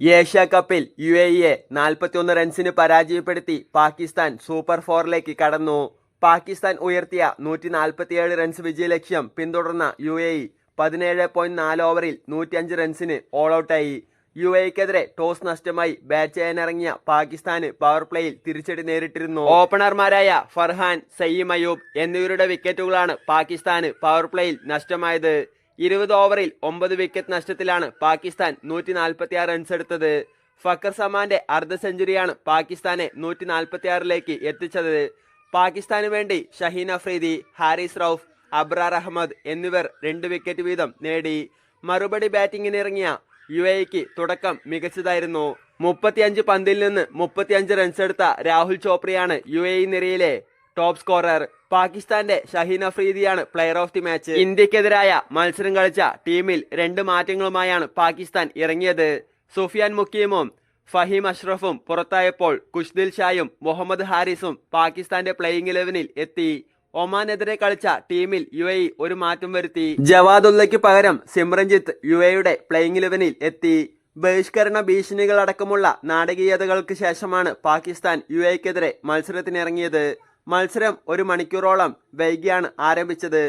Asia കപ്പിൽ U A ഇയെ നാൽപ്പത്തിയൊന്ന് റൺസിന് പരാജയപ്പെടുത്തി പാകിസ്ഥാൻ സൂപ്പർ ഫോറിലേക്ക് കടന്നു. പാകിസ്ഥാൻ ഉയർത്തിയ നൂറ്റി നാൽപ്പത്തിയേഴ് റൺസ് വിജയലക്ഷ്യം പിന്തുടർന്ന യു എ ഇ പതിനേഴ് പോയിന്റ് നാല് ഓവറിൽ നൂറ്റിയഞ്ച് റൺസിന് ഓൾ ഔട്ടായി യു എക്കെതിരെ ടോസ് നഷ്ടമായി ബാറ്റ് ചെയ്യാനിറങ്ങിയ പാകിസ്ഥാന് പവർ പ്ലേയിൽ തിരിച്ചടി നേരിട്ടിരുന്നു. ഓപ്പണർമാരായ ഫർഹാൻ സയ്യിം അയൂബ് എന്നിവരുടെ വിക്കറ്റുകളാണ് പാകിസ്ഥാന് പവർ പ്ലേയിൽ നഷ്ടമായത്. ഇരുപത് ഓവറിൽ ഒമ്പത് വിക്കറ്റ് നഷ്ടത്തിലാണ് പാകിസ്ഥാൻ നൂറ്റി നാൽപ്പത്തിയാറ് റൺസ് എടുത്തത്. ഫക്കർ സമാന്റെ അർദ്ധ സെഞ്ചുറിയാണ് പാകിസ്ഥാനെ നൂറ്റി നാൽപ്പത്തിയാറിലേക്ക് എത്തിച്ചത്. പാകിസ്ഥാന് വേണ്ടി ഷഹീൻ അഫ്രീദി ഹാരിസ് റൌഫ് അബ്രാർ അഹമ്മദ് എന്നിവർ രണ്ട് വിക്കറ്റ് വീതം നേടി. മറുപടി ബാറ്റിംഗിനിറങ്ങിയ യു എക്ക് തുടക്കം മികച്ചതായിരുന്നു. മുപ്പത്തിയഞ്ച് പന്തിൽ നിന്ന് മുപ്പത്തിയഞ്ച് റൺസ് എടുത്ത രാഹുൽ ചോപ്രയാണ് യു എ നിരയിലെ ടോപ്പ് സ്കോറർ പാകിസ്ഥാന്റെ ഷഹീൻ അഫ്രീദിയാണ് പ്ലെയർ ഓഫ് ദി മാച്ച് ഇന്ത്യക്കെതിരായ മത്സരം കളിച്ച ടീമിൽ രണ്ട് മാറ്റങ്ങളുമായാണ് പാകിസ്ഥാൻ ഇറങ്ങിയത്. സുഫിയാൻ മുക്കീമും ഫഹീം അഷ്റഫും പുറത്തായപ്പോൾ കുഷ്ദിൽ ഷായും മുഹമ്മദ് ഹാരിസും പാകിസ്ഥാന്റെ പ്ലേയിങ് ഇലവനിൽ എത്തി. ഒമാനെതിരെ കളിച്ച ടീമിൽ യു എ ഒരു മാറ്റം വരുത്തി. ജവാദുല്ലയ്ക്ക് പകരം സിമ്രൻജിത്ത് യു എയുടെ പ്ലേയിങ് ഇലവനിൽ എത്തി. ബഹിഷ്കരണ ഭീഷണികളടക്കമുള്ള നാടകീയതകൾക്ക് ശേഷമാണ് പാകിസ്ഥാൻ യു എക്കെതിരെ മത്സരത്തിനിറങ്ങിയത്. മത്സരം ഒരു മണിക്കൂറോളം വൈകിയാണ് ആരംഭിച്ചത്.